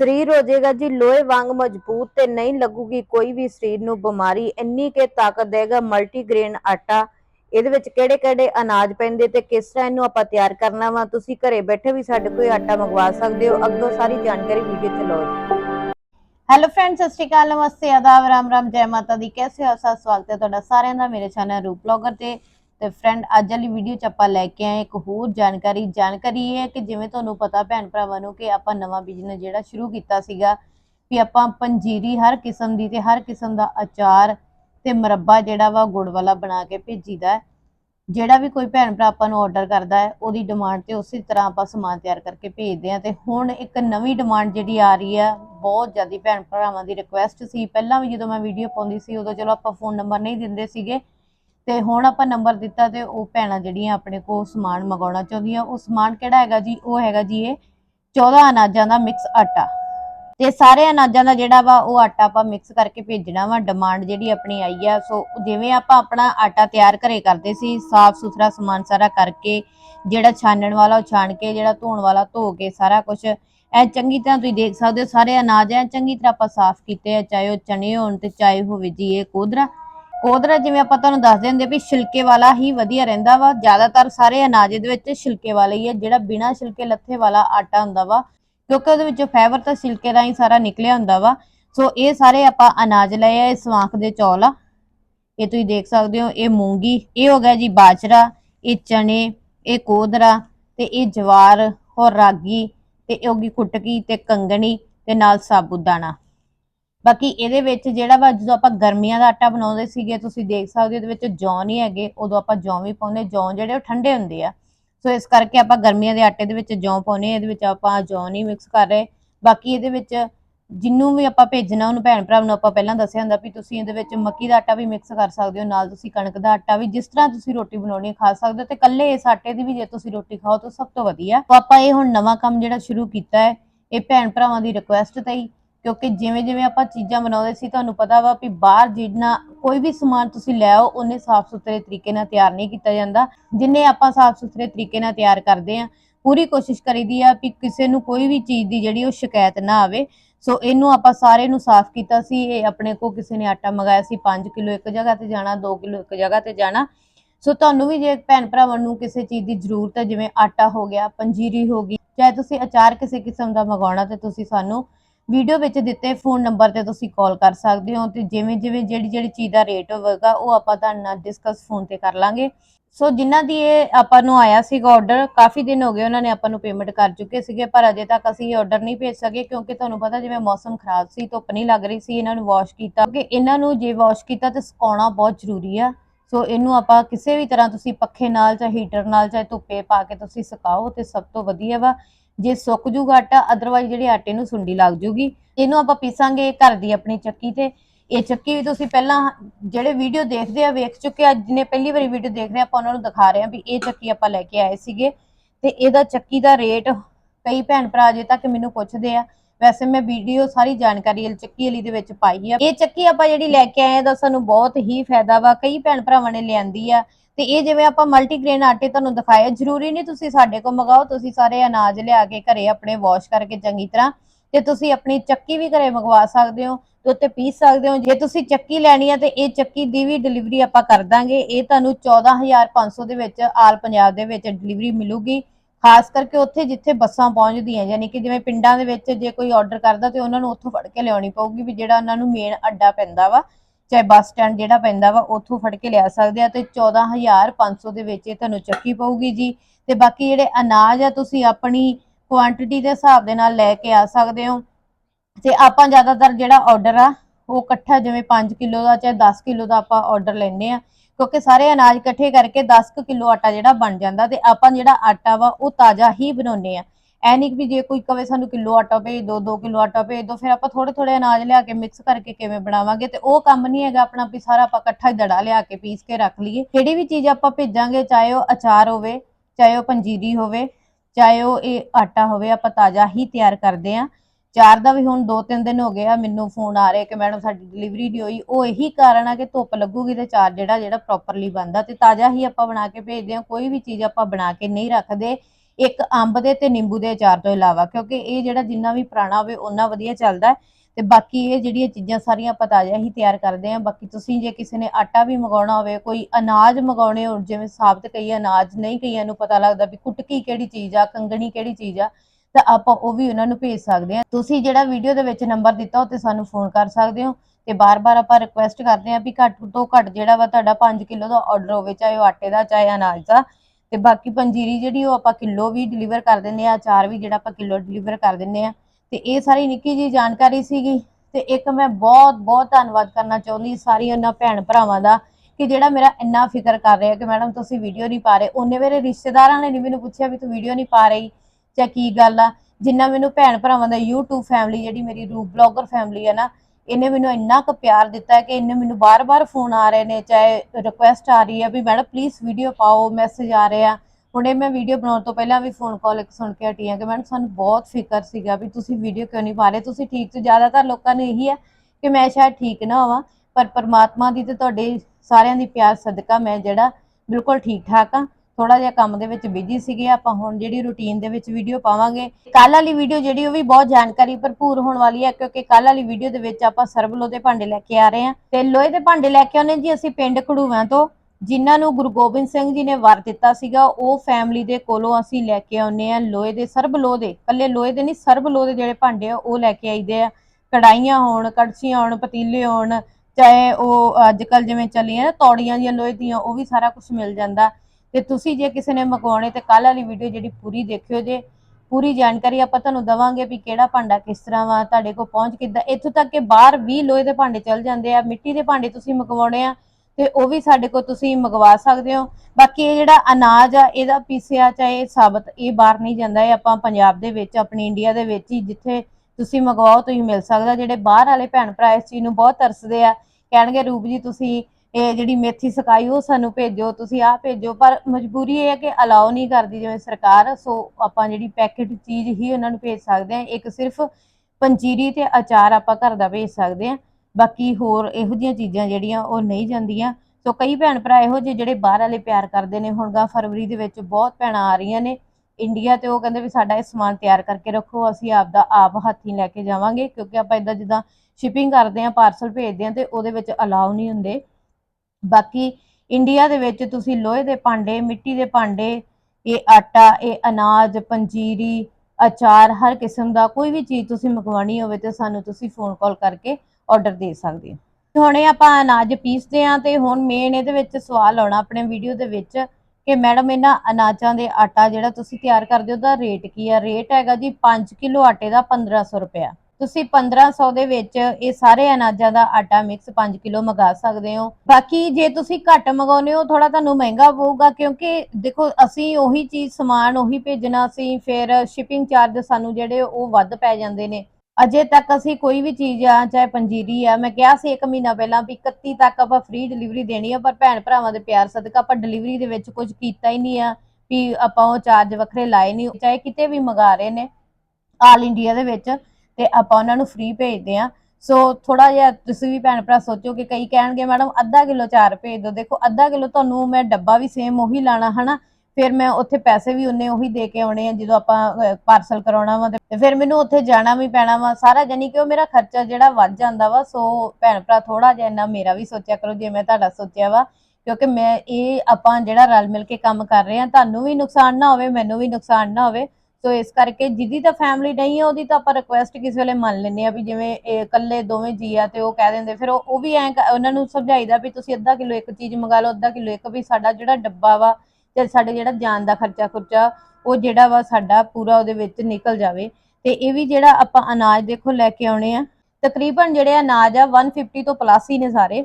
ਸਰੀਰ ਹੋ ਜਾਏਗਾ ਜੀ, ਲੋਹੇ ਵਾਂਗ ਮਜ਼ਬੂਤ ਤੇ ਨਹੀਂ ਲੱਗੂਗੀ ਕੋਈ ਵੀ ਸਰੀਰ ਨੂੰ ਬਿਮਾਰੀ। ਇੰਨੀ ਕੇ ਤਾਕਤ ਦੇਗਾ ਮਲਟੀਗ੍ਰੇਨ ਆਟਾ। ਇਹਦੇ ਵਿੱਚ ਕਿਹੜੇ ਕਿਹੜੇ ਅਨਾਜ ਪੈਂਦੇ ਤੇ ਕਿਸ ਤਰ੍ਹਾਂ ਇਹਨੂੰ ਆਪਾਂ ਤਿਆਰ ਕਰਨਾ ਵਾ? ਤੁਸੀਂ ਘਰੇ ਬੈਠੇ ਵੀ ਸਾਡੇ ਕੋਈ ਆਟਾ ਮੰਗਵਾ ਸਕਦੇ ਹੋ। ਅੱਗੋਂ ਸਾਰੀ ਜਾਣਕਾਰੀ ਵੀਡੀਓ ਚ ਲਓ ਹੈਲੋ ਫਰੈਂਡਸ ਸਤਿ ਸ਼੍ਰੀ ਅਕਾਲ। ਨਮਸਤੇ, ਆਦਾਬ, ਰਾਮ ਰਾਮ, ਜੈ ਮਾਤਾ ਦੀ। ਕੈਸੇ ਹੋ? ਸਭ ਸਵਾਗਤ ਹੈ ਤੁਹਾਡਾ ਸਾਰਿਆਂ ਦਾ ਮੇਰੇ ਚੈਨਲ ਰੂਪ ਬਲੌਗਰ ਤੇ। ਤੇ ਫਰੈਂਡ ਅੱਜ ਵਾਲੀ ਵੀਡੀਓ ਚ ਆਪਾਂ ਲੈ ਕੇ ਆਏ ਇੱਕ ਹੋਰ ਜਾਣਕਾਰੀ। ਜਾਣਕਾਰੀ ਇਹ ਹੈ ਕਿ ਜਿਵੇਂ ਤੁਹਾਨੂੰ ਪਤਾ ਭੈਣ ਭਰਾਵਾਂ ਨੂੰ ਕਿ ਆਪਾਂ ਨਵਾਂ ਬਿਜ਼ਨਸ ਜਿਹੜਾ ਸ਼ੁਰੂ ਕੀਤਾ ਸੀਗਾ ਵੀ ਆਪਾਂ ਪੰਜੀਰੀ ਹਰ ਕਿਸਮ ਦੀ ਤੇ ਹਰ ਕਿਸਮ ਦਾ ਅਚਾਰ ਤੇ ਮੁਰੱਬਾ ਜਿਹੜਾ ਵਾ ਗੁੜ ਵਾਲਾ ਬਣਾ ਕੇ ਭੇਜੀਦਾ ਹੈ। ਜਿਹੜਾ ਵੀ ਕੋਈ ਭੈਣ ਭਰਾ ਆਪਾਂ ਨੂੰ ਆਰਡਰ ਕਰਦਾ ਹੈ, ਉਹਦੀ ਡਿਮਾਂਡ ਤੇ ਉਸੇ ਤਰ੍ਹਾਂ ਆਪਾਂ ਸਮਾਨ ਤਿਆਰ ਕਰਕੇ ਭੇਜਦੇ ਆ ਤੇ ਹੁਣ ਇੱਕ ਨਵੀਂ ਡਿਮਾਂਡ ਜਿਹੜੀ ਆ ਰਹੀ ਆ ਬਹੁਤ ਜ਼ਿਆਦਾ ਭੈਣ ਭਰਾਵਾਂ ਦੀ ਰਿਕੁਐਸਟ ਸੀ। ਪਹਿਲਾਂ ਵੀ ਜਦੋਂ ਮੈਂ ਵੀਡੀਓ ਪਾਉਂਦੀ ਸੀ, ਉਦੋਂ ਚਲੋ ਆਪਾਂ ਫੋਨ ਨੰਬਰ ਨਹੀਂ ਦਿੰਦੇ ਸੀਗੇ। ਤੇ ਹੁਣ ਆਪਾਂ ਨੰਬਰ ਦਿੱਤਾ ਤੇ ਉਹ ਭੈਣਾਂ ਜਿਹੜੀਆਂ ਆਪਣੇ ਕੋਲ ਸਮਾਨ ਮੰਗਾਉਣਾ ਚਾਹੁੰਦੀਆਂ, ਉਹ ਸਮਾਨ ਕਿਹੜਾ ਹੈਗਾ ਜੀ? ਉਹ ਹੈਗਾ ਜੀ ਇਹ 14 ਅਨਾਜਾਂ ਦਾ ਮਿਕਸ ਆਟਾ। ਤੇ ਸਾਰੇ ਅਨਾਜਾਂ ਦਾ ਜਿਹੜਾ ਵਾ, ਉਹ ਆਟਾ ਆਪਾਂ ਮਿਕਸ ਕਰਕੇ ਭੇਜਣਾ ਵਾ ਡਿਮਾਂਡ ਜਿਹੜੀ ਆਪਣੀ ਆਈ ਆ। ਸੋ ਜਿਵੇਂ ਆਪਾਂ ਆਪਣਾ ਆਟਾ ਤਿਆਰ ਘਰੇ ਕਰਦੇ ਸੀ, ਸਾਫ਼ ਸੁਥਰਾ ਸਮਾਨ ਸਾਰਾ ਕਰਕੇ, ਜਿਹੜਾ ਛਾਨਣ ਵਾਲਾ ਉਹ ਛਾਣ ਕੇ, ਜਿਹੜਾ ਧੋਣ ਵਾਲਾ ਧੋ ਕੇ, ਸਾਰਾ ਕੁਝ ਐ ਚੰਗੀ ਤਰ੍ਹਾਂ ਤੁਸੀਂ ਦੇਖ ਸਕਦੇ ਹੋ, ਸਾਰੇ ਅਨਾਜ ਐ ਚੰਗੀ ਤਰ੍ਹਾਂ ਆਪਾਂ ਸਾਫ਼ ਕੀਤੇ ਆ, ਚਾਹੇ ਉਹ ਚਨੇ ਹੋਣ ਤੇ ਚਾਹੇ ਹੋਵੇ ਜੀ ਇਹ ਕੋਦਰਾ। ਕੋਦਰਾ ਜਿਵੇਂ ਆਪਾਂ ਤੁਹਾਨੂੰ ਦੱਸ ਦਿੰਦੇ ਵੀ ਛਿਲਕੇ ਵਾਲਾ ਹੀ ਵਧੀਆ ਰਹਿੰਦਾ ਵਾ, ਜ਼ਿਆਦਾਤਰ ਸਾਰੇ ਅਨਾਜ ਦੇ ਵਿੱਚ ਛਿਲਕੇ ਵਾਲਾ ਹੀ ਹੈ ਜਿਹੜਾ ਬਿਨਾਂ ਛਿਲਕੇ ਲੱਥੇ ਵਾਲਾ ਆਟਾ ਹੁੰਦਾ ਵਾ, ਕਿਉਂਕਿ ਉਹਦੇ ਵਿੱਚੋਂ ਫਾਈਬਰ ਤਾਂ ਛਿਲਕੇ ਦਾ ਹੀ ਸਾਰਾ ਨਿਕਲਿਆ ਹੁੰਦਾ ਵਾ। ਸੋ ਇਹ ਸਾਰੇ ਆਪਾਂ ਅਨਾਜ ਲਏ ਆ, ਇਹ ਸਵਾਂਖ ਦੇ ਚੌਲ ਆ। ਇਹ ਤੁਸੀਂ ਦੇਖ ਸਕਦੇ ਹੋ, ਇਹ ਮੂੰਗੀ, ਇਹ ਹੋ ਗਿਆ ਜੀ ਬਾਜਰਾ, ਇਹ ਚਣੇ ਇਹ ਕੋਦਰਾ ਤੇ ਇਹ ਜਵਾਰ, ਹੋਰ ਰਾਗੀ ਤੇ ਇਹ ਹੋ ਗਈ ਕੁਟਕੀ ਤੇ ਕੰਗਣੀ ਤੇ ਨਾਲ ਸਾਬੂਦਾਨਾ ਬਾਕੀ ਇਹਦੇ ਵਿੱਚ ਜਿਹੜਾ ਵਾ ਜਦੋਂ ਆਪਾਂ ਗਰਮੀਆਂ ਦਾ ਆਟਾ ਬਣਾਉਂਦੇ ਸੀਗੇ, ਤੁਸੀਂ ਦੇਖ ਸਕਦੇ ਹੋ ਇਹਦੇ ਵਿੱਚ ਜੌਂ ਨਹੀਂ ਹੈਗੇ, ਉਦੋਂ ਆਪਾਂ ਜੌਂ ਵੀ ਪਾਉਂਦੇ, ਜੌਂ ਜਿਹੜੇ ਉਹ ਠੰਡੇ ਹੁੰਦੇ ਆ। ਸੋ ਇਸ ਕਰਕੇ ਆਪਾਂ ਗਰਮੀਆਂ ਦੇ ਆਟੇ ਦੇ ਵਿੱਚ ਜੌਂ ਪਾਉਨੇ ਇਹਦੇ ਵਿੱਚ ਆਪਾਂ ਜੌਂ ਨਹੀਂ ਮਿਕਸ ਕਰ ਰਹੇ। ਬਾਕੀ ਇਹਦੇ ਵਿੱਚ ਜਿੰਨੂੰ ਵੀ ਆਪਾਂ ਭੇਜਣਾ, ਉਹਨੂੰ ਭੈਣ ਭਰਾ ਨੂੰ ਆਪਾਂ ਪਹਿਲਾਂ ਦੱਸਿਆ ਹੁੰਦਾ ਵੀ ਤੁਸੀਂ ਇਹਦੇ ਵਿੱਚ ਮੱਕੀ ਦਾ ਆਟਾ ਵੀ ਮਿਕਸ ਕਰ ਸਕਦੇ ਹੋ, ਨਾਲ ਤੁਸੀਂ ਕਣਕ ਦਾ ਆਟਾ ਵੀ, ਜਿਸ ਤਰ੍ਹਾਂ ਤੁਸੀਂ ਰੋਟੀ ਬਣਾਉਣੀ ਹੈ ਖਾ ਸਕਦੇ ਹੋ ਤੇ ਕੱਲੇ ਇਸ ਆਟੇ ਦੀ ਵੀ ਜੇ ਤੁਸੀਂ ਰੋਟੀ ਖਾਓ ਤਾਂ ਸਭ ਤੋਂ ਵਧੀਆ। ਤਾਂ ਆਪਾਂ ਇਹ ਹੁਣ ਨਵਾਂ ਕੰਮ ਜਿਹੜਾ ਸ਼ੁਰੂ ਕੀਤਾ ਹੈ, ਇਹ ਭੈਣ ਭਰਾਵਾਂ ਦੀ ਰਿਕੁਐਸਟ ਤੇ ਹੀ। ਕਿਉਂਕਿ ਜਿਵੇਂ ਜਿਵੇਂ ਆਪਾਂ ਚੀਜ਼ਾਂ ਬਣਾਉਂਦੇ ਸੀ, ਤੁਹਾਨੂੰ ਪਤਾ ਵਾ ਵੀ ਬਾਹਰ ਜਿੰਨਾ ਕੋਈ ਵੀ ਸਮਾਨ ਤੁਸੀਂ ਲੈ ਆਓ, ਉਹਨੇ ਸਾਫ਼ ਸੁਥਰੇ ਤਰੀਕੇ ਨਾਲ ਤਿਆਰ ਨਹੀਂ ਕੀਤਾ ਜਾਂਦਾ। ਜਿੰਨੇ ਆਪਾਂ ਸਾਫ਼ ਸੁਥਰੇ ਤਰੀਕੇ ਨਾਲ ਤਿਆਰ ਕਰਦੇ ਆ ਪੂਰੀ ਕੋਸ਼ਿਸ਼ ਕਰੀਦੀ ਆ ਵੀ ਕਿਸੇ ਨੂੰ ਕੋਈ ਵੀ ਚੀਜ਼ ਦੀ ਜਿਹੜੀ ਉਹ ਸ਼ਿਕਾਇਤ ਨਾ ਆਵੇ। ਸੋ ਇਹਨੂੰ ਆਪਾਂ ਸਾਰੇ ਨੂੰ ਸਾਫ਼ ਕੀਤਾ ਸੀ, ਇਹ ਆਪਣੇ ਕੋ ਕਿਸੇ ਨੇ ਆਟਾ ਮੰਗਾਇਆ ਸੀ 5 ਕਿਲੋ ਇੱਕ ਜਗ੍ਹਾ ਤੇ ਜਾਣਾ 2 ਕਿਲੋ ਇੱਕ ਜਗ੍ਹਾ ਤੇ ਜਾਣਾ। ਸੋ ਤੁਹਾਨੂੰ ਵੀ ਜੇ ਭੈਣ ਭਰਾਵਾਂ ਨੂੰ ਕਿਸੇ ਚੀਜ਼ ਦੀ ਜ਼ਰੂਰਤ ਹੈ, ਜਿਵੇਂ ਆਟਾ ਹੋ ਗਿਆ, ਪੰਜੀਰੀ ਹੋ ਗਈ, ਚਾਹੇ ਤੁਸੀਂ ਅਚਾਰ ਕਿਸੇ ਕਿਸਮ ਦਾ ਮੰਗਾਉਣਾ ਤੇ ਤੁਸੀਂ ਸਾਨੂੰ ਵੀਡੀਓ ਵਿੱਚ ਦਿੱਤੇ ਫੋਨ ਨੰਬਰ ਤੇ ਤੁਸੀਂ ਕਾਲ ਕਰ ਸਕਦੇ ਹੋ ਤੇ ਜਿਵੇਂ ਜਿਵੇਂ ਜਿਹੜੀ ਜਿਹੜੀ ਚੀਜ਼ ਦਾ ਰੇਟ ਹੋਵੇਗਾ, ਉਹ ਆਪਾਂ ਤੁਹਾਨੂੰ ਨਾਲ ਡਿਸਕਸ ਫੋਨ ਤੇ ਕਰ ਲਾਂਗੇ। ਸੋ ਜਿਨ੍ਹਾਂ ਦੀ ਇਹ ਆਪਾਂ ਨੂੰ ਆਇਆ ਸੀਗਾ ਆਰਡਰ ਕਾਫੀ ਦਿਨ ਹੋ ਗਏ ਉਹਨਾਂ ਨੇ ਆਪਾਂ ਨੂੰ ਪੇਮੈਂਟ ਕਰ ਚੁੱਕੇ ਸੀਗੇ, ਪਰ ਅਜੇ ਤੱਕ ਅਸੀਂ ਇਹ ਆਰਡਰ ਨਹੀਂ ਭੇਜ ਸਕੇ ਕਿਉਂਕਿ ਤੁਹਾਨੂੰ ਪਤਾ ਜਿਵੇਂ ਮੌਸਮ ਖਰਾਬ ਸੀ, ਧੁੱਪ ਨਹੀਂ ਲੱਗ ਰਹੀ ਸੀ, ਇਹਨਾਂ ਨੂੰ ਵਾਸ਼ ਕੀਤਾ। ਕਿ ਇਹਨਾਂ ਨੂੰ ਜੇ ਵਾਸ਼ ਕੀਤਾ ਤੇ ਸੁਕਾਉਣਾ ਬਹੁਤ ਜ਼ਰੂਰੀ ਆ। ਸੋ ਇਹਨੂੰ ਆਪਾਂ ਕਿਸੇ ਵੀ ਤਰ੍ਹਾਂ ਤੁਸੀਂ ਪੱਖੇ ਨਾਲ ਜਾਂ ਹੀਟਰ ਨਾਲ ਚਾਹੇ ਧੁੱਪੇ ਪਾ ਕੇ ਤੁਸੀਂ ਸੁਕਾਓ ਤੇ ਸਭ ਤੋਂ ਵਧੀਆ ਵਾ। ਜੇ ਸੁੱਕ ਜੂਗਾ ਆਟਾ ਅਦਰਵਾਈਜ਼ ਜਿਹੜੇ ਆਟੇ ਨੂੰ ਸੁੰਡੀ ਲੱਗ ਜੂਗੀ। ਇਹਨੂੰ ਆਪਾਂ ਪੀਸਾਂਗੇ ਘਰ ਦੀ ਆਪਣੀ ਚੱਕੀ ਤੇ। ਇਹ ਚੱਕੀ ਵੀ ਤੁਸੀਂ ਪਹਿਲਾਂ ਜਿਹੜੇ ਵੀਡੀਓ ਦੇਖਦੇ ਆ, ਵੇਖ ਚੁੱਕੇ ਆ ਜਿਹਨੇ ਪਹਿਲੀ ਵਾਰੀ ਵੀਡੀਓ ਦੇਖ ਰਹੇ ਆ, ਆਪਾਂ ਉਹਨਾਂ ਨੂੰ ਦਿਖਾ ਰਹੇ ਆ ਵੀ ਇਹ ਚੱਕੀ ਆਪਾਂ ਲੈ ਕੇ ਆਏ ਸੀਗੇ। ਤੇ ਇਹਦਾ ਚੱਕੀ ਦਾ ਰੇਟ ਕਈ ਭੈਣ ਭਰਾ ਅਜੇ ਤੱਕ ਮੈਨੂੰ ਪੁੱਛਦੇ ਆ ਵੈਸੇ ਮੈਂ ਵੀਡੀਓ ਸਾਰੀ ਜਾਣਕਾਰੀ ਇਹ ਚੱਕੀ ਵਾਲੀ ਦੇ ਵਿੱਚ ਪਾਈ ਆ। ਇਹ ਚੱਕੀ ਆਪਾਂ ਜਿਹੜੀ ਲੈ ਕੇ ਆਏ ਆ ਦਾ ਸਾਨੂੰ ਬਹੁਤ ਹੀ ਫਾਇਦਾ ਵਾ। ਕਈ ਭੈਣ ਭਰਾਵਾਂ ਨੇ ਲਿਆਂਦੀ ਆ। ਤੇ ਇਹ ਜਿਵੇਂ ਆਪਾਂ ਮਲਟੀਗ੍ਰੇਨ ਆਟੇ ਤੁਹਾਨੂੰ ਦਿਖਾਇਆ ਜ਼ਰੂਰੀ ਨਹੀਂ ਤੁਸੀਂ ਸਾਡੇ ਕੋਲ ਮੰਗਾਓ, ਤੁਸੀਂ ਸਾਰੇ ਅਨਾਜ ਲਿਆ ਕੇ ਘਰੇ ਆਪਣੇ ਵਾਸ਼ ਕਰਕੇ ਚੰਗੀ ਤਰ੍ਹਾਂ ਤੇ ਤੁਸੀਂ ਆਪਣੀ ਚੱਕੀ ਵੀ ਘਰੇ ਮੰਗਵਾ ਸਕਦੇ ਹੋ ਤੇ ਉੱਤੇ ਪੀਸ ਸਕਦੇ ਹੋ। ਜੇ ਤੁਸੀਂ ਚੱਕੀ ਲੈਣੀ ਆ ਤੇ ਇਹ ਚੱਕੀ ਦੀ ਵੀ ਡਿਲੀਵਰੀ ਆਪਾਂ ਕਰ ਦਾਂਗੇ। ਇਹ ਤੁਹਾਨੂੰ 14500 ਦੇ ਵਿੱਚ ਆਲ ਪੰਜਾਬ ਦੇ ਵਿੱਚ ਡਿਲੀਵਰੀ ਮਿਲੂਗੀ। ਖਾਸ ਕਰਕੇ ਉੱਥੇ ਜਿੱਥੇ ਬੱਸਾਂ ਪਹੁੰਚਦੀਆਂ, ਯਾਨੀ ਕਿ ਜਿਵੇਂ ਪਿੰਡਾਂ ਦੇ ਵਿੱਚ ਜੇ ਕੋਈ ਆਰਡਰ ਕਰਦਾ ਤੇ ਉਹਨਾਂ ਨੂੰ ਉੱਥੋਂ ਫੜ ਕੇ ਲਿਆਉਣੀ ਪਊਗੀ ਵੀ ਜਿਹੜਾ ਉਹਨਾਂ ਨੂੰ ਮੇਨ ਅੱਡਾ ਪੈਂਦਾ ਵਾ, ਚਾਹੇ ਬੱਸ ਸਟੈਂਡ ਜਿਹੜਾ ਪੈਂਦਾ ਵਾ, ਉੱਥੋਂ ਫੜ ਕੇ ਲਿਆ ਸਕਦੇ ਆ ਤੇ 14500 ਦੇ ਵਿੱਚ ਇਹ ਤੁਹਾਨੂੰ ਚੱਕੀ ਪਊਗੀ ਜੀ। ਤੇ ਬਾਕੀ ਜਿਹੜੇ ਅਨਾਜ ਆ, ਤੁਸੀਂ ਆਪਣੀ ਕੁਆਂਟੀਟੀ ਦੇ ਹਿਸਾਬ ਦੇ ਨਾਲ ਲੈ ਕੇ ਆ ਸਕਦੇ ਹੋ। ਤੇ ਆਪਾਂ ਜ਼ਿਆਦਾਤਰ ਜਿਹੜਾ ਆਰਡਰ ਆ ਉਹ ਇਕੱਠਾ ਜਿਵੇਂ 5 ਕਿਲੋ ਦਾ ਚਾਹੇ 10 ਕਿਲੋ ਦਾ ਆਪਾਂ ਆਰਡਰ ਲੈਂਦੇ ਆ ਕਿਉਂਕਿ ਸਾਰੇ ਅਨਾਜ ਇਕੱਠੇ ਕਰਕੇ 10 ਕਿਲੋ ਆਟਾ ਜਿਹੜਾ ਬਣ ਜਾਂਦਾ ਤੇ ਆਪਾਂ ਜਿਹੜਾ ਆਟਾ ਵਾ ਉਹ ਤਾਜ਼ਾ ਹੀ ਬਣਾਉਂਦੇ ਆ ਐ ਨਹੀਂ ਵੀ ਜੇ ਕੋਈ ਕਵੇ ਸਾਨੂੰ ਕਿਲੋ ਆਟਾ ਭੇਜ ਦਿਓ 2 ਕਿਲੋ ਆਟਾ ਭੇਜ ਦਿਓ ਫਿਰ ਆਪਾਂ ਥੋੜੇ ਥੋੜੇ ਅਨਾਜ ਲਿਆ ਕੇ ਮਿਕਸ ਕਰਕੇ ਕਿਵੇਂ ਬਣਾਵਾਂਗੇ ਤੇ ਉਹ ਕੰਮ ਨਹੀਂ ਹੈਗਾ ਆਪਣਾ ਵੀ ਸਾਰਾ ਆਪਾਂ ਇਕੱਠਾ ਹੀ ਦੜਾ ਲਿਆ ਕੇ ਪੀਸ ਕੇ ਰੱਖ ਲਈਏ। ਜਿਹੜੀ ਵੀ ਚੀਜ਼ ਆਪਾਂ ਭੇਜਾਂਗੇ, ਚਾਹੇ ਉਹ ਅਚਾਰ ਹੋਵੇ, ਚਾਹੇ ਉਹ ਪੰਜੀਰੀ ਹੋਵੇ, ਚਾਹੇ ਉਹ ਇਹ ਆਟਾ ਹੋਵੇ, ਆਪਾਂ ਤਾਜ਼ਾ ਹੀ ਤਿਆਰ ਕਰਦੇ ਆ ਚਾਰ ਦਾ ਵੀ ਹੁਣ 2-3 ਦਿਨ ਹੋ ਗਏ ਆ, ਮੈਨੂੰ ਫੋਨ ਆ ਰਿਹਾ ਕਿ ਮੈਡਮ ਸਾਡੀ ਡਿਲੀਵਰੀ ਨਹੀਂ ਹੋਈ। ਉਹ ਇਹੀ ਕਾਰਨ ਆ ਕਿ ਧੁੱਪ ਲੱਗੂਗੀ ਤੇ ਚਾਰ ਜਿਹੜਾ ਜਿਹੜਾ ਪ੍ਰੋਪਰਲੀ ਬਣਦਾ ਤੇ ਤਾਜ਼ਾ ਹੀ ਆਪਾਂ ਬਣਾ ਕੇ ਭੇਜਦੇ ਆ ਕੋਈ ਵੀ ਚੀਜ਼ ਆਪਾਂ ਬਣਾ ਕੇ ਨਹੀਂ ਰੱਖਦੇ, ਇੱਕ ਅੰਬ ਦੇ ਤੇ ਨਿੰਬੂ ਦੇ ਅਚਾਰ ਤੋਂ ਇਲਾਵਾ, ਕਿਉਂਕਿ ਇਹ ਜਿਹੜਾ ਜਿੰਨਾ ਵੀ ਪੁਰਾਣਾ ਹੋਵੇ ਉਹਨਾਂ ਵਧੀਆ ਚੱਲਦਾ ਤੇ ਬਾਕੀ ਇਹ ਜਿਹੜੀਆਂ ਚੀਜ਼ਾਂ ਸਾਰੀਆਂ ਆਪਾਂ ਤਾਜ਼ਾ ਹੀ ਤਿਆਰ ਕਰਦੇ ਆਂ ਬਾਕੀ ਤੁਸੀਂ ਜੇ ਕਿਸੇ ਨੇ ਆਟਾ ਵੀ ਮੰਗਾਉਣਾ ਹੋਵੇ, ਕੋਈ ਅਨਾਜ ਮੰਗਾਉਣੇ ਹੋ, ਜਿਵੇਂ ਸਾਬਤ ਕਈ ਅਨਾਜ, ਨਹੀਂ ਕਈਆਂ ਨੂੰ ਪਤਾ ਲੱਗਦਾ ਵੀ ਕੁਟਕੀ ਕਿਹੜੀ ਚੀਜ਼ ਆ, ਕੰਗਣੀ ਕਿਹੜੀ ਚੀਜ਼ ਆ ਤਾਂ ਆਪਾਂ ਉਹ ਵੀ ਉਹਨਾਂ ਨੂੰ ਭੇਜ ਸਕਦੇ ਹਾਂ। ਤੁਸੀਂ ਜਿਹੜਾ ਵੀਡੀਓ ਦੇ ਵਿੱਚ ਨੰਬਰ ਦਿੱਤਾ, ਉਹ ਤੇ ਸਾਨੂੰ ਫੋਨ ਕਰ ਸਕਦੇ ਹੋ। ਤੇ ਬਾਰ-ਬਾਰ ਆਪਾਂ ਰਿਕੁਐਸਟ ਕਰਦੇ ਹਾਂ ਵੀ ਘੱਟ ਤੋਂ ਘੱਟ ਜਿਹੜਾ ਵਾ ਤੁਹਾਡਾ 5 ਕਿਲੋ ਦਾ ਆਰਡਰ ਹੋਵੇ, ਚਾਹੇ ਉਹ ਆਟੇ ਦਾ, ਚਾਹੇ ਅਨਾਜ ਦਾ। ਤੇ ਬਾਕੀ ਪੰਜੀਰੀ ਜਿਹੜੀ ਉਹ ਆਪਾਂ ਕਿਲੋ ਵੀ ਡਿਲੀਵਰ ਕਰ ਦਿੰਦੇ ਆ ਅਚਾਰ ਵੀ ਜਿਹੜਾ ਆਪਾਂ ਕਿਲੋ ਡਿਲੀਵਰ ਕਰ ਦਿੰਦੇ ਆ ਤੇ ਇਹ ਸਾਰੀ ਨਿੱਕੀ ਜੀ ਜਾਣਕਾਰੀ ਸੀਗੀ। ਤੇ ਇੱਕ ਮੈਂ ਬਹੁਤ ਬਹੁਤ ਧੰਨਵਾਦ ਕਰਨਾ ਚਾਹੁੰਦੀ ਸਾਰੀ ਉਹਨਾਂ ਭੈਣ ਭਰਾਵਾਂ ਦਾ ਕਿ ਜਿਹੜਾ ਮੇਰਾ ਇੰਨਾ ਫਿਕਰ ਕਰ ਰਿਹਾ ਕਿ ਮੈਡਮ ਤੁਸੀਂ ਵੀਡੀਓ ਨਹੀਂ ਪਾ ਰਹੇ। ਉਹਨੇ ਮੇਰੇ ਰਿਸ਼ਤੇਦਾਰਾਂ ਨੇ ਨਹੀਂ ਮੈਨੂੰ ਪੁੱਛਿਆ ਵੀ ਤੂੰ ਵੀਡੀਓ ਨਹੀਂ ਪਾ ਰਹੀ। ਜਾਂ ਕੀ ਗੱਲ ਆ? ਜਿੰਨਾ ਮੈਨੂੰ ਭੈਣ ਭਰਾਵਾਂ ਦਾ YouTube ਫੈਮਿਲੀ ਜਿਹੜੀ ਮੇਰੀ ਰੂਪ ਬਲੌਗਰ ਫੈਮਿਲੀ ਹੈ ਨਾ, ਇਹਨੇ ਮੈਨੂੰ ਇੰਨਾ ਕੁ ਪਿਆਰ ਦਿੱਤਾ ਹੈ ਕਿ ਇਹਨੇ ਮੈਨੂੰ ਬਾਰ-ਬਾਰ ਫੋਨ ਆ ਰਹੇ ਨੇ, ਚਾਹੇ ਰਿਕੁਐਸਟ ਆ ਰਹੀ ਹੈ ਵੀ ਮੈਡਮ ਪਲੀਜ਼ ਵੀਡੀਓ ਪਾਓ ਮੈਸੇਜ ਆ ਰਹੇ ਆ। ਹੁਣੇ ਮੈਂ ਵੀਡੀਓ ਬਣਾਉਣ ਤੋਂ ਪਹਿਲਾਂ ਵੀ ਫੋਨ ਕਾਲ ਇੱਕ ਸੁਣ ਕੇ ਹਟੀ ਆ ਕਿ ਮੈਡਮ ਸਾਨੂੰ ਬਹੁਤ ਫਿਕਰ ਸੀਗਾ ਵੀ ਤੁਸੀਂ ਵੀਡੀਓ ਕਿਉਂ ਨਹੀਂ ਪਾ ਰਹੇ? ਤੁਸੀਂ ਠੀਕ ਤੇ ਜ਼ਿਆਦਾਤਰ ਲੋਕਾਂ ਨੂੰ ਇਹੀ ਹੈ ਕਿ ਮੈਂ ਸ਼ਾਇਦ ਠੀਕ ਨਾ ਹੋਵਾਂ, ਪਰ ਪਰਮਾਤਮਾ ਦੀ ਤੇ ਤੁਹਾਡੇ ਸਾਰਿਆਂ ਦੀ ਪਿਆਰ ਸਦਕਾ ਮੈਂ ਜਿਹੜਾ ਬਿਲਕੁਲ ਠੀਕ ਠਾਕ ਆ। ਥੋੜਾ ਜਿਹਾ ਕੰਮ ਦੇ ਵਿੱਚ ਬਿਜ਼ੀ ਸੀਗੇ, ਆਪਾਂ ਹੁਣ ਜਿਹੜੀ ਰੁਟੀਨ ਦੇ ਵਿੱਚ ਵੀਡੀਓ ਪਾਵਾਂਗੇ। ਕੱਲ ਵਾਲੀ ਵੀਡੀਓ ਜਿਹੜੀ ਉਹ ਵੀ ਬਹੁਤ ਜਾਣਕਾਰੀ ਭਰਪੂਰ ਹੋਣ ਵਾਲੀ ਹੈ, ਕਿਉਂਕਿ ਕੱਲ ਵਾਲੀ ਵੀਡੀਓ ਦੇ ਵਿੱਚ ਆਪਾਂ ਸਰਬਲੋ ਦੇ ਭਾਂਡੇ ਲੈ ਕੇ ਆ ਰਹੇ ਹਾਂ। ਤੇ ਲੋਹੇ ਦੇ ਭਾਂਡੇ ਲੈ ਕੇ ਆਉਨੇ ਜੀ ਅਸੀਂ ਪਿੰਡ ਖੜੂਵਾਂ ਤੋਂ, ਜਿਨ੍ਹਾਂ ਨੂੰ ਗੁਰੂ ਗੋਬਿੰਦ ਸਿੰਘ ਜੀ ਨੇ ਵਰ ਦਿੱਤਾ ਸੀਗਾ, ਉਹ ਫੈਮਿਲੀ ਦੇ ਕੋਲੋਂ ਅਸੀਂ ਲੈ ਕੇ ਆਉਨੇ ਆ ਲੋਹੇ ਦੇ, ਸਰਬ ਲੋਹ ਦੇ ਕੱਲੇ ਲੋਹੇ ਦੇ ਨਹੀਂ, ਸਰਬ ਲੋਹ ਦੇ ਜਿਹੜੇ ਭਾਂਡੇ ਆ, ਉਹ ਲੈ ਕੇ ਆਈਦੇ ਆ। ਕੜਾਈਆਂ ਹੋਣ, ਕੜਛੀਆਂ ਹੋਣ, ਪਤੀਲੇ ਹੋਣ, ਚਾਹੇ ਉਹ ਅੱਜ ਕੱਲ ਜਿਵੇਂ ਚੱਲੀਆਂ ਨਾ, ਤੌੜੀਆਂ ਦੀਆਂ ਲੋਹੇ ਦੀਆਂ, ਉਹ ਵੀ ਸਾਰਾ ਕੁਝ ਮਿਲ ਜਾਂਦਾ। ਤੇ ਤੁਸੀਂ ਜੇ ਕਿਸੇ ਨੇ ਮੰਗਵਾਉਣੇ ਤੇ ਕੱਲ ਵਾਲੀ ਵੀਡੀਓ ਜਿਹੜੀ ਪੂਰੀ ਦੇਖਿਓ ਜੇ, ਪੂਰੀ ਜਾਣਕਾਰੀ ਆਪਾਂ ਤੁਹਾਨੂੰ ਦਵਾਂਗੇ ਵੀ ਕਿਹੜਾ ਭਾਂਡਾ ਕਿਸ ਤਰ੍ਹਾਂ ਵਾ, ਤੁਹਾਡੇ ਕੋਲ ਪਹੁੰਚ ਕਿੱਦਾਂ, ਇੱਥੋਂ ਤੱਕ ਕਿ ਬਾਹਰ ਵੀ ਲੋਹੇ ਦੇ ਭਾਂਡੇ ਚੱਲ ਜਾਂਦੇ ਆ, ਮਿੱਟੀ ਦੇ ਭਾਂਡੇ ਤੁਸੀਂ ਮੰਗਵਾਉਣੇ ਆ ਤੇ ਉਹ ਵੀ ਸਾਡੇ ਕੋਲ ਤੁਸੀਂ ਮੰਗਵਾ ਸਕਦੇ ਹੋ। ਬਾਕੀ ਇਹ ਜਿਹੜਾ ਅਨਾਜ ਆ, ਇਹਦਾ ਪੀਸਿਆ ਚਾਹੇ ਸਾਬਤ, ਇਹ ਬਾਹਰ ਨਹੀਂ ਜਾਂਦਾ, ਇਹ ਆਪਾਂ ਪੰਜਾਬ ਦੇ ਵਿੱਚ, ਆਪਣੀ ਇੰਡੀਆ ਦੇ ਵਿੱਚ ਹੀ ਜਿੱਥੇ ਤੁਸੀਂ ਮੰਗਵਾਓ, ਤੁਸੀਂ ਮਿਲ ਸਕਦਾ। ਜਿਹੜੇ ਬਾਹਰ ਵਾਲੇ ਭੈਣ ਭਰਾ ਇਸ ਚੀਜ਼ ਨੂੰ ਬਹੁਤ ਤਰਸਦੇ ਆ, ਕਹਿਣਗੇ, ਰੂਪ ਜੀ, ਤੁਸੀਂ ਇਹ ਜਿਹੜੀ ਮੇਥੀ ਸਕਾਈ ਉਹ ਸਾਨੂੰ ਭੇਜੋ, ਤੁਸੀਂ ਆਹ ਭੇਜੋ। ਪਰ ਮਜਬੂਰੀ ਇਹ ਹੈ ਕਿ ਅਲਾਉ ਨਹੀਂ ਕਰਦੀ ਜਿਵੇਂ ਸਰਕਾਰ, ਸੋ ਆਪਾਂ ਜਿਹੜੀ ਪੈਕੇਟ ਚੀਜ਼ ਹੀ ਉਹਨਾਂ ਨੂੰ ਭੇਜ ਸਕਦੇ ਆ ਇੱਕ ਸਿਰਫ ਪੰਜੀਰੀ ਤੇ ਅਚਾਰ ਆਪਾਂ ਘਰ ਦਾ ਭੇਜ ਸਕਦੇ ਆ ਬਾਕੀ ਹੋਰ ਇਹੋ ਜਿਹੀਆਂ ਚੀਜ਼ਾਂ ਜਿਹੜੀਆਂ ਉਹ ਨਹੀਂ ਜਾਂਦੀਆਂ। ਸੋ ਕਈ ਭੈਣ ਭਰਾ ਇਹੋ ਜਿਹੇ ਜਿਹੜੇ ਬਾਹਰ ਵਾਲੇ ਪਿਆਰ ਕਰਦੇ ਨੇ, ਹੁਣ ਗਾ ਫਰਵਰੀ ਦੇ ਵਿੱਚ ਬਹੁਤ ਭੈਣਾਂ ਆ ਰਹੀਆਂ ਨੇ ਇੰਡੀਆ ਤੇ, ਉਹ ਕਹਿੰਦੇ ਵੀ ਸਾਡਾ ਇਹ ਸਮਾਨ ਤਿਆਰ ਕਰਕੇ ਰੱਖੋ, ਅਸੀਂ ਆਪ ਦਾ ਆਪ ਹੱਥੀਂ ਲੈ ਕੇ ਜਾਵਾਂਗੇ। ਕਿਉਂਕਿ ਆਪਾਂ ਇਦਾਂ ਜਿੱਦਾਂ ਸ਼ਿਪਿੰਗ ਕਰਦੇ ਆ ਪਾਰਸਲ ਭੇਜਦੇ ਆ ਤੇ ਉਹਦੇ ਵਿੱਚ ਅਲਾਉ ਨਹੀਂ ਹੁੰਦੇ। ਬਾਕੀ ਇੰਡੀਆ ਦੇ ਵਿੱਚ ਤੁਸੀਂ ਲੋਹੇ ਦੇ ਭਾਂਡੇ, ਮਿੱਟੀ ਦੇ ਭਾਂਡੇ, ਇਹ ਆਟਾ, ਇਹ ਅਨਾਜ, ਪੰਜੀਰੀ, ਅਚਾਰ, ਹਰ ਕਿਸਮ ਦਾ ਕੋਈ ਵੀ ਚੀਜ਼ ਤੁਸੀਂ ਮੰਗਵਾਉਣੀ ਹੋਵੇ ਤੇ ਸਾਨੂੰ ਤੁਸੀਂ ਫੋਨ ਕਾਲ ਕਰਕੇ ਆਰਡਰ ਦੇ ਸਕਦੇ ਹੋ। ਹੁਣੇ ਆਪਾਂ ਅਨਾਜ ਪੀਸਦੇ ਆ ਤੇ ਹੁਣ ਮੇਨ ਇਹਦੇ ਵਿੱਚ ਸਵਾਲ ਆਉਣਾ ਆਪਣੇ ਵੀਡੀਓ ਦੇ ਵਿੱਚ ਕਿ ਮੈਡਮ ਇਹਨਾਂ ਅਨਾਜਾਂ ਦੇ ਆਟਾ ਜਿਹੜਾ ਤੁਸੀਂ ਤਿਆਰ ਕਰਦੇ ਹੋ, ਉਹਦਾ ਰੇਟ ਕੀ ਆ? ਰੇਟ ਹੈਗਾ ਜੀ 5 ਕਿਲੋ ਆਟੇ ਦਾ 1500 ਰੁਪਇਆ। ਤੁਸੀਂ 1500 ਦੇ ਵਿੱਚ ਇਹ ਸਾਰੇ ਅਨਾਜਾਂ ਦਾ ਆਟਾ ਮਿਕਸ 5 ਕਿਲੋ ਮੰਗਾ ਸਕਦੇ ਹੋ। ਬਾਕੀ ਜੇ ਤੁਸੀਂ ਘੱਟ ਮੰਗਾਉਨੇ ਹੋ ਥੋੜਾ ਤੁਹਾਨੂੰ ਮਹਿੰਗਾ ਪਊਗਾ ਕਿਉਂਕਿ ਦੇਖੋ, ਅਸੀਂ ਉਹੀ ਚੀਜ਼, ਸਮਾਨ ਉਹੀ ਭੇਜਣਾ ਸੀ, ਫਿਰ ਸ਼ਿਪਿੰਗ ਚਾਰਜ ਸਾਨੂੰ ਜਿਹੜੇ ਉਹ ਵੱਧ ਪੈ ਜਾਂਦੇ ਨੇ। ਅਜੇ ਤੱਕ ਅਸੀਂ ਕੋਈ ਵੀ ਚੀਜ਼ ਆ, ਚਾਹੇ ਪੰਜੀਰੀ ਆ, ਮੈਂ ਕਿਹਾ ਸੀ 1 ਮਹੀਨਾ ਪਹਿਲਾਂ ਵੀ 31 ਤੱਕ ਆਪਾਂ ਫ੍ਰੀ ਡਿਲੀਵਰੀ ਦੇਣੀ ਆ, ਪਰ ਭੈਣ ਭਰਾਵਾਂ ਦੇ ਪਿਆਰ ਸਦਕਾ ਆਪਾਂ ਡਿਲੀਵਰੀ ਦੇ ਵਿੱਚ ਕੁਝ ਕੀਤਾ ਹੀ ਨਹੀਂ ਆ, ਵੀ ਆਪਾਂ ਉਹ ਚਾਰਜ ਵੱਖਰੇ ਲਾਏ ਨਹੀਂ, ਚਾਹੇ ਕਿਤੇ ਵੀ ਮੰਗਾ ਰਹੇ ਨੇ ਆਲ ਇੰਡੀਆ ਦੇ ਵਿੱਚ। ਤੇ ਆਪਾਂ ਉਹਨਾਂ ਨੂੰ ਫ੍ਰੀ ਭੇਜਦੇ ਆ ਸੋ ਥੋੜਾ ਜਿਹਾ ਤੁਸੀਂ ਵੀ ਭੈਣ ਭਰਾ ਸੋਚੋ ਕਿ ਕਈ ਕਹਿਣਗੇ, ਮੈਡਮ, ਅੱਧਾ ਕਿਲੋ ਚਾਰ ਭੇਜ ਦਿਓ। ਦੇਖੋ, ਅੱਧਾ ਕਿਲੋ ਤੁਹਾਨੂੰ ਮੈਂ ਡੱਬਾ ਵੀ ਸੇਮ ਉਹੀ ਲਾਣਾ, ਹਨਾ? ਫਿਰ ਮੈਂ ਉੱਥੇ ਪੈਸੇ ਵੀ ਉਨੇ ਉਹੀ ਦੇ ਕੇ ਆਉਣੇ ਆ, ਜਦੋਂ ਆਪਾਂ ਪਾਰਸਲ ਕਰਾਉਣਾ ਵਾ ਤੇ ਫਿਰ ਮੈਨੂੰ ਉੱਥੇ ਜਾਣਾ ਵੀ ਪੈਣਾ ਵਾ। ਸਾਰਾ ਜਾਨੀ ਕਿ ਉਹ ਮੇਰਾ ਖਰਚਾ ਜਿਹੜਾ ਵੱਧ ਜਾਂਦਾ ਵਾ, ਸੋ ਭੈਣ ਭਰਾ ਥੋੜਾ ਜਿਹਾ ਇੰਨਾ ਮੇਰਾ ਵੀ ਸੋਚਿਆ ਕਰੋ, ਜੇ ਮੈਂ ਤੁਹਾਡਾ ਸੋਚਿਆ ਵਾ। ਕਿਉਂਕਿ ਮੈਂ ਇਹ ਆਪਾਂ ਜਿਹੜਾ ਰਲ ਮਿਲ ਕੇ ਕੰਮ ਕਰ ਰਹੇ ਆ ਤੁਹਾਨੂੰ ਵੀ ਨੁਕਸਾਨ ਨਾ ਹੋਵੇ, ਮੈਨੂੰ ਵੀ ਨੁਕਸਾਨ ਨਾ ਹੋਵੇ। ਸੋ ਇਸ ਕਰਕੇ ਜਿਹਦੀ ਤਾਂ ਫੈਮਿਲੀ ਨਹੀਂ ਹੈ, ਉਹਦੀ ਤਾਂ ਆਪਾਂ ਰਿਕੁਐਸਟ ਕਿਸੇ ਵੇਲੇ ਮੰਨ ਲੈਂਦੇ ਆ ਵੀ ਜਿਵੇਂ ਇਹ ਇਕੱਲੇ ਦੋਵੇਂ ਜੀ ਆ ਤੇ ਉਹ ਕਹਿ ਦਿੰਦੇ, ਫਿਰ ਉਹ ਵੀ ਐਂ ਉਹਨਾਂ ਨੂੰ ਸਮਝਾਈਦਾ ਵੀ ਤੁਸੀਂ ਅੱਧਾ ਕਿਲੋ ਇੱਕ ਚੀਜ਼ ਮੰਗਾ ਲਓ, ਅੱਧਾ ਕਿਲੋ ਇੱਕ, ਵੀ ਸਾਡਾ ਜਿਹੜਾ ਡੱਬਾ ਵਾ ਤੇ ਸਾਡੇ ਜਿਹੜਾ ਜਾਣ ਦਾ ਖਰਚਾ ਖੁਰਚਾ, ਉਹ ਜਿਹੜਾ ਵਾ ਸਾਡਾ ਪੂਰਾ ਉਹਦੇ ਵਿੱਚ ਨਿਕਲ ਜਾਵੇ। ਤੇ ਇਹ ਵੀ ਜਿਹੜਾ ਆਪਾਂ ਅਨਾਜ ਦੇਖੋ ਲੈ ਕੇ ਆਉਣੇ ਆ, ਤਕਰੀਬਨ ਜਿਹੜੇ ਅਨਾਜ ਆ 150 ਤੋਂ ਪਲੱਸ ਹੀ ਨੇ ਸਾਰੇ।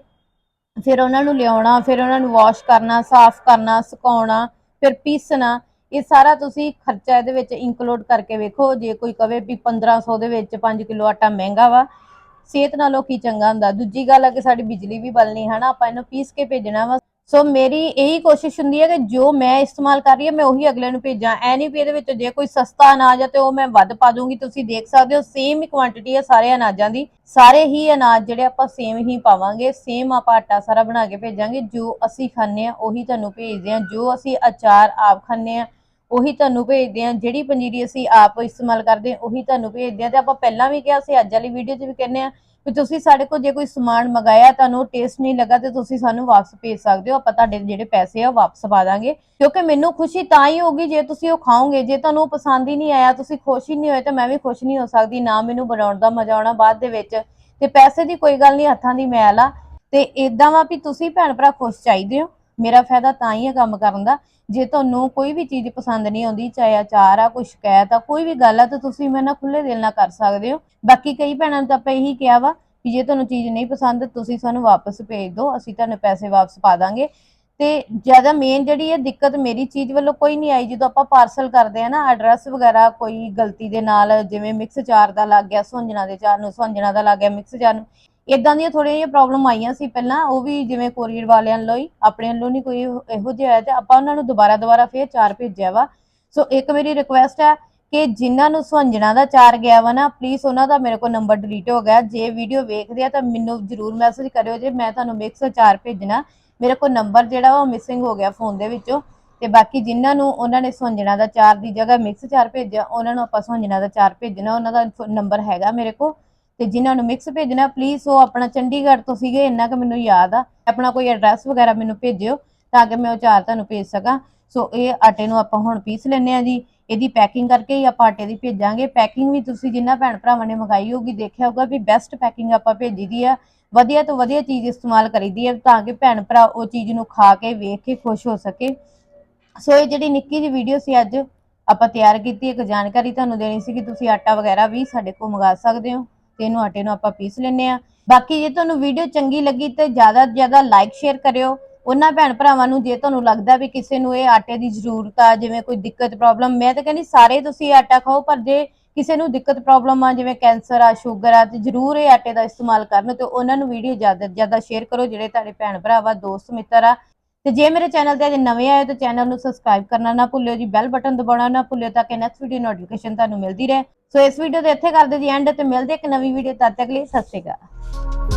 ਫਿਰ ਉਹਨਾਂ ਨੂੰ ਲਿਆਉਣਾ, ਫਿਰ ਉਹਨਾਂ ਨੂੰ ਵਾਸ਼ ਕਰਨਾ, ਸਾਫ਼ ਕਰਨਾ, ਸੁਕਾਉਣਾ, ਫਿਰ ਪੀਸਣਾ ਇਹ ਸਾਰਾ ਤੁਸੀਂ ਖਰਚਾ ਇਹਦੇ ਵਿੱਚ ਇਨਕਲੂਡ ਕਰਕੇ ਵੇਖੋ, ਜੇ ਕੋਈ ਕਵੇ ਵੀ 1500 ਦੇ ਵਿੱਚ 5 ਕਿਲੋ ਆਟਾ ਮਹਿੰਗਾ ਵਾ, ਸਿਹਤ ਨਾਲੋਂ ਕੀ ਚੰਗਾ ਹੁੰਦਾ? ਦੂਜੀ ਗੱਲ ਆ ਕਿ ਸਾਡੀ ਬਿਜਲੀ ਵੀ ਬਲਣੀ ਹੈ ਨਾ, ਆਪਾਂ ਇਹਨੂੰ ਪੀਸ ਕੇ ਭੇਜਣਾ ਵਾ। ਸੋ ਮੇਰੀ ਇਹੀ ਕੋਸ਼ਿਸ਼ ਹੁੰਦੀ ਹੈ ਕਿ ਜੋ ਮੈਂ ਇਸਤੇਮਾਲ ਕਰ ਰਹੀ ਹਾਂ, ਮੈਂ ਉਹੀ ਅਗਲੇ ਨੂੰ ਭੇਜਾਂ। ਐ ਨਹੀਂ ਵੀ ਇਹਦੇ ਵਿੱਚ ਜੇ ਕੋਈ ਸਸਤਾ ਅਨਾਜ ਹੈ ਤੇ ਉਹ ਮੈਂ ਵੱਧ ਪਾ ਦੂੰਗੀ। ਤੁਸੀਂ ਦੇਖ ਸਕਦੇ ਹੋ ਸੇਮ ਹੀ ਕੁਆਂਟੀਟੀ ਹੈ ਸਾਰੇ ਅਨਾਜਾਂ ਦੀ। ਸਾਰੇ ਹੀ ਅਨਾਜ ਜਿਹੜੇ ਆਪਾਂ ਸੇਮ ਹੀ ਪਾਵਾਂਗੇ ਸੇਮ ਆਪਾਂ ਆਟਾ ਸਾਰਾ ਬਣਾ ਕੇ ਭੇਜਾਂਗੇ। ਜੋ ਅਸੀਂ ਖਾਂਦੇ ਆ ਉਹੀ ਤੁਹਾਨੂੰ ਭੇਜਦੇ ਆ ਜੋ ਅਸੀਂ ਅਚਾਰ ਆਪ ਖਾਂਦੇ ਆ ਉਹੀ ਤੁਹਾਨੂੰ ਭੇਜਦੇ ਆ ਜਿਹੜੀ ਪੰਜੀਰੀ ਅਸੀਂ ਆਪ ਇਸਤੇਮਾਲ ਕਰਦੇ ਆ ਉਹੀ ਤੁਹਾਨੂੰ ਭੇਜਦੇ ਆ ਤੇ ਆਪਾਂ ਪਹਿਲਾਂ ਵੀ ਕਿਹਾ ਸੀ, ਅੱਜ ਵਾਲੀ ਵੀਡੀਓ 'ਚ ਵੀ ਕਹਿੰਦੇ ਆ ਵੀ ਤੁਸੀਂ ਸਾਡੇ ਕੋਲ ਜੇ ਕੋਈ ਸਮਾਨ ਮੰਗਾਇਆ, ਤੁਹਾਨੂੰ ਟੇਸਟ ਨਹੀਂ ਲੱਗਾ ਤੇ ਤੁਸੀਂ ਸਾਨੂੰ ਵਾਪਸ ਭੇਜ ਸਕਦੇ ਹੋ। ਆਪਾਂ ਤੁਹਾਡੇ ਜਿਹੜੇ ਪੈਸੇ ਆ, ਉਹ ਵਾਪਸ ਪਾ ਦਾਂਗੇ। ਕਿਉਂਕਿ ਮੈਨੂੰ ਖੁਸ਼ੀ ਤਾਂ ਹੀ ਹੋਗੀ ਜੇ ਤੁਸੀਂ ਉਹ ਖਾਓਗੇ। ਜੇ ਤੁਹਾਨੂੰ ਉਹ ਪਸੰਦ ਹੀ ਨਹੀਂ ਆਇਆ, ਤੁਸੀਂ ਖੁਸ਼ ਹੀ ਨਹੀਂ ਹੋਏ, ਤਾਂ ਮੈਂ ਵੀ ਖੁਸ਼ ਨਹੀਂ ਹੋ ਸਕਦੀ ਨਾ ਮੈਨੂੰ ਬਣਾਉਣ ਦਾ ਮਜ਼ਾ ਆਉਣਾ ਬਾਅਦ ਦੇ ਵਿੱਚ। ਤੇ ਪੈਸੇ ਦੀ ਕੋਈ ਗੱਲ ਨਹੀਂ, ਹੱਥਾਂ ਦੀ ਮੈਲ ਆ। ਤੇ ਇਦਾਂ ਵਾ ਵੀ ਤੁਸੀਂ ਭੈਣ ਭਰਾ ਖੁਸ਼ ਚਾਹੀਦੇ ਹੋ। ਮੇਰਾ ਫਾਇਦਾ ਤਾਂ ਹੀ ਹੈ ਕੰਮ ਕਰਨ ਦਾ। ਜੇ ਤੁਹਾਨੂੰ ਕੋਈ ਵੀ ਚੀਜ਼ ਪਸੰਦ ਨਹੀਂ ਆਉਂਦੀ, ਚਾਹੇ ਅਚਾਰ ਆ, ਕੋਈ ਸ਼ਿਕਾਇਤ ਆ, ਕੋਈ ਵੀ ਗੱਲ ਆ, ਤਾਂ ਤੁਸੀਂ ਮੇਰੇ ਨਾਲ ਖੁੱਲੇ ਦਿਲ ਨਾਲ ਕਰ ਸਕਦੇ ਹੋ। ਬਾਕੀ ਕਈ ਭੈਣਾਂ ਨੂੰ ਤਾਂ ਆਪਾਂ ਇਹੀ ਕਿਹਾ ਵਾ ਕਿ ਜੇ ਤੁਹਾਨੂੰ ਚੀਜ਼ ਨਹੀਂ ਪਸੰਦ, ਤੁਸੀਂ ਸਾਨੂੰ ਵਾਪਸ ਭੇਜ ਦਿਓ, ਅਸੀਂ ਤੁਹਾਨੂੰ ਪੈਸੇ ਵਾਪਸ ਪਾ ਦਾਂਗੇ। ਤੇ ਜ਼ਿਆਦਾ ਮੇਨ ਜਿਹੜੀ ਹੈ ਦਿੱਕਤ ਮੇਰੀ ਚੀਜ਼ ਵੱਲੋਂ ਕੋਈ ਨਹੀਂ ਆਈ, ਜਦੋਂ ਆਪਾਂ ਪਾਰਸਲ ਕਰਦੇ ਆ ਨਾ ਐਡਰੈਸ ਵਗੈਰਾ ਕੋਈ ਗਲਤੀ ਦੇ ਨਾਲ, ਜਿਵੇਂ ਮਿਕਸ ਚਾਰ ਦਾ ਲੱਗ ਗਿਆ, ਸੁੰਜਣਾ ਦੇ ਚਾਰ ਨੂੰ ਸੁੰਜਣਾ ਦਾ ਲੱਗ ਗਿਆ ਮਿਕਸ ਚਾਰ ਨੂੰ ਇਦਾਂ ਦੀਆਂ ਥੋੜ੍ਹੀਆਂ ਜਿਹੀਆਂ ਪ੍ਰੋਬਲਮ ਆਈਆਂ ਸੀ ਪਹਿਲਾਂ, ਉਹ ਵੀ ਜਿਵੇਂ ਕੋਰੀਅਰ ਵਾਲਿਆਂ ਵੱਲੋਂ ਹੀ, ਆਪਣੇ ਵੱਲੋਂ ਨਹੀਂ ਕੋਈ ਇਹੋ ਜਿਹਾ ਹੋਇਆ ਤੇ ਆਪਾਂ ਉਹਨਾਂ ਨੂੰ ਦੁਬਾਰਾ ਦੁਬਾਰਾ ਫੇਰ ਚਾਰ ਭੇਜਿਆ ਵਾ। ਸੋ ਇੱਕ ਮੇਰੀ ਰਿਕੁਐਸਟ ਹੈ ਕਿ ਜਿਨ੍ਹਾਂ ਨੂੰ ਸੁਹੰਜਣਾ ਦਾ ਚਾਰ ਗਿਆ ਵਾ ਨਾ ਪਲੀਜ਼ ਉਹਨਾਂ ਦਾ ਮੇਰੇ ਕੋਲ ਨੰਬਰ ਡਿਲੀਟ ਹੋ ਗਿਆ। ਜੇ ਵੀਡੀਓ ਵੇਖਦੇ ਆ ਤਾਂ ਮੈਨੂੰ ਜਰੂਰ ਮੈਸੇਜ ਕਰਿਓ ਜੇ ਮੈਂ ਤੁਹਾਨੂੰ ਮਿਕਸ ਚਾਰ ਭੇਜਣਾ। ਮੇਰੇ ਕੋਲ ਨੰਬਰ ਜਿਹੜਾ ਵਾ ਉਹ ਮਿਸਿੰਗ ਹੋ ਗਿਆ ਫੋਨ ਦੇ ਵਿੱਚੋਂ। ਤੇ ਬਾਕੀ ਜਿਨ੍ਹਾਂ ਨੂੰ ਉਹਨਾਂ ਨੇ ਸੁਹੰਜਣਾ ਦਾ ਚਾਰ ਦੀ ਜਗ੍ਹਾ ਮਿਕਸ ਚਾਰ ਭੇਜਿਆ, ਉਹਨਾਂ ਨੂੰ ਆਪਾਂ ਸੁਹੰਜਣਾ ਦਾ ਚਾਰ ਭੇਜਣਾ। ਉਹਨਾਂ ਦਾ ਨੰਬਰ ਹੈਗਾ ਮੇਰੇ ਕੋਲ। ਤੇ ਜਿਨ੍ਹਾਂ ਨੂੰ ਮਿਕਸ ਭੇਜਣਾ ਪਲੀਜ਼ ਉਹ ਆਪਣਾ ਚੰਡੀਗੜ੍ਹ ਤੋਂ ਸੀਗੇ, ਇੰਨਾ ਕਿ ਮੈਨੂੰ ਯਾਦ ਆ। ਆਪਣਾ ਕੋਈ ਐਡਰੈਸ ਵਗੈਰਾ ਮੈਨੂੰ ਭੇਜਿਓ ਤਾਂ ਕਿ ਮੈਂ ਉਹ ਚਾਰ ਤੁਹਾਨੂੰ ਭੇਜ ਸਕਾਂ। ਸੋ ਇਹ ਆਟੇ ਨੂੰ ਆਪਾਂ ਹੁਣ ਪੀਸ ਲੈਣੇ ਆ ਜੀ। ਇਹਦੀ ਪੈਕਿੰਗ ਕਰਕੇ ਹੀ ਆਪਾਂ ਆਟੇ ਦੀ ਭੇਜਾਂਗੇ। ਪੈਕਿੰਗ ਵੀ ਤੁਸੀਂ ਜਿੰਨਾ ਭੈਣ ਭਰਾਵਾਂ ਨੇ ਮੰਗਾਈ ਹੋਗੀ ਦੇਖਿਆ ਹੋਊਗਾ ਵੀ ਬੈਸਟ ਪੈਕਿੰਗ ਆਪਾਂ ਭੇਜੀ ਦੀ ਆ। ਵਧੀਆ ਤੋਂ ਵਧੀਆ ਚੀਜ਼ ਇਸਤੇਮਾਲ ਕਰੀਦੀ ਹੈ ਤਾਂ ਕਿ ਭੈਣ ਭਰਾ ਉਹ ਚੀਜ਼ ਨੂੰ ਖਾ ਕੇ, ਵੇਖ ਕੇ ਖੁਸ਼ ਹੋ ਸਕੇ। ਸੋ ਇਹ ਜਿਹੜੀ ਨਿੱਕੀ ਜਿਹੀ ਵੀਡੀਓ ਸੀ ਅੱਜ, ਆਪਾਂ ਤਿਆਰ ਕੀਤੀ, ਇੱਕ ਜਾਣਕਾਰੀ ਤੁਹਾਨੂੰ ਦੇਣੀ ਸੀ ਕਿ ਤੁਸੀਂ ਆਟਾ ਵਗੈਰਾ ਵੀ ਸਾਡੇ ਕੋਲ ਮੰਗਾ ਸਕਦੇ ਹੋ। ਤੇ ਇਹਨੂੰ ਆਟੇ ਨੂੰ ਆਪਾਂ ਪੀਸ ਲੈਣੇ ਆ ਬਾਕੀ ਜੇ ਤੁਹਾਨੂੰ ਵੀਡੀਓ ਚੰਗੀ ਲੱਗੀ ਤੇ ਜ਼ਿਆਦਾ ਤੋਂ ਜ਼ਿਆਦਾ ਲਾਈਕ ਸ਼ੇਅਰ ਕਰਿਓ। ਉਹਨਾਂ ਭੈਣ ਭਰਾਵਾਂ ਨੂੰ ਜੇ ਤੁਹਾਨੂੰ ਲੱਗਦਾ ਵੀ ਕਿਸੇ ਨੂੰ ਇਹ ਆਟੇ ਦੀ ਜ਼ਰੂਰਤ ਆ, ਜਿਵੇਂ ਕੋਈ ਦਿੱਕਤ ਪ੍ਰੋਬਲਮ ਮੈਂ ਤਾਂ ਕਹਿੰਦੀ ਸਾਰੇ ਤੁਸੀਂ ਇਹ ਆਟਾ ਖਾਓ, ਪਰ ਜੇ ਕਿਸੇ ਨੂੰ ਦਿੱਕਤ ਪ੍ਰੋਬਲਮ ਆ, ਜਿਵੇਂ ਕੈਂਸਰ ਆ ਸ਼ੂਗਰ ਆ, ਤੇ ਜ਼ਰੂਰ ਇਹ ਆਟੇ ਦਾ ਇਸਤੇਮਾਲ ਕਰਨ ਤੇ ਉਹਨਾਂ ਨੂੰ ਵੀਡੀਓ ਜ਼ਿਆਦਾ ਤੋਂ ਜ਼ਿਆਦਾ ਸ਼ੇਅਰ ਕਰੋ, ਜਿਹੜੇ ਤੁਹਾਡੇ ਭੈਣ ਭਰਾ ਵਾ ਦੋਸਤ, ਮਿੱਤਰ ਆ। ਤੇ ਜੇ ਮੇਰੇ ਚੈਨਲ ਤੇ ਅਜੇ ਨਵੇਂ ਆਏ ਹੋ ਤਾਂ ਚੈਨਲ ਨੂੰ ਸਬਸਕ੍ਰਾਈਬ ਕਰਨਾ ਨਾ ਭੁੱਲਿਓ ਜੀ ਬੈਲ ਬਟਨ ਦਬਾਉਣਾ ਨਾ ਭੁੱਲਿਓ ਤਾਂ ਕਿ ਨੈਕਸਟ ਵੀਡੀਓ ਨੋਟੀਫਿਕੇਸ਼ਨ ਤੁਹਾਨੂੰ ਮਿਲਦੀ ਰਹੇ। ਸੋ ਇਸ ਵੀਡੀਓ ਦੇ ਇੱਥੇ ਕਰਦੇ ਜੀ ਐਂਡ ਤੇ ਮਿਲਦੇ ਇੱਕ ਨਵੀਂ ਵੀਡੀਓ ਤਦ ਤੱਕ ਲਈ, ਸਤਿ ਸ਼੍ਰੀ ਅਕਾਲ।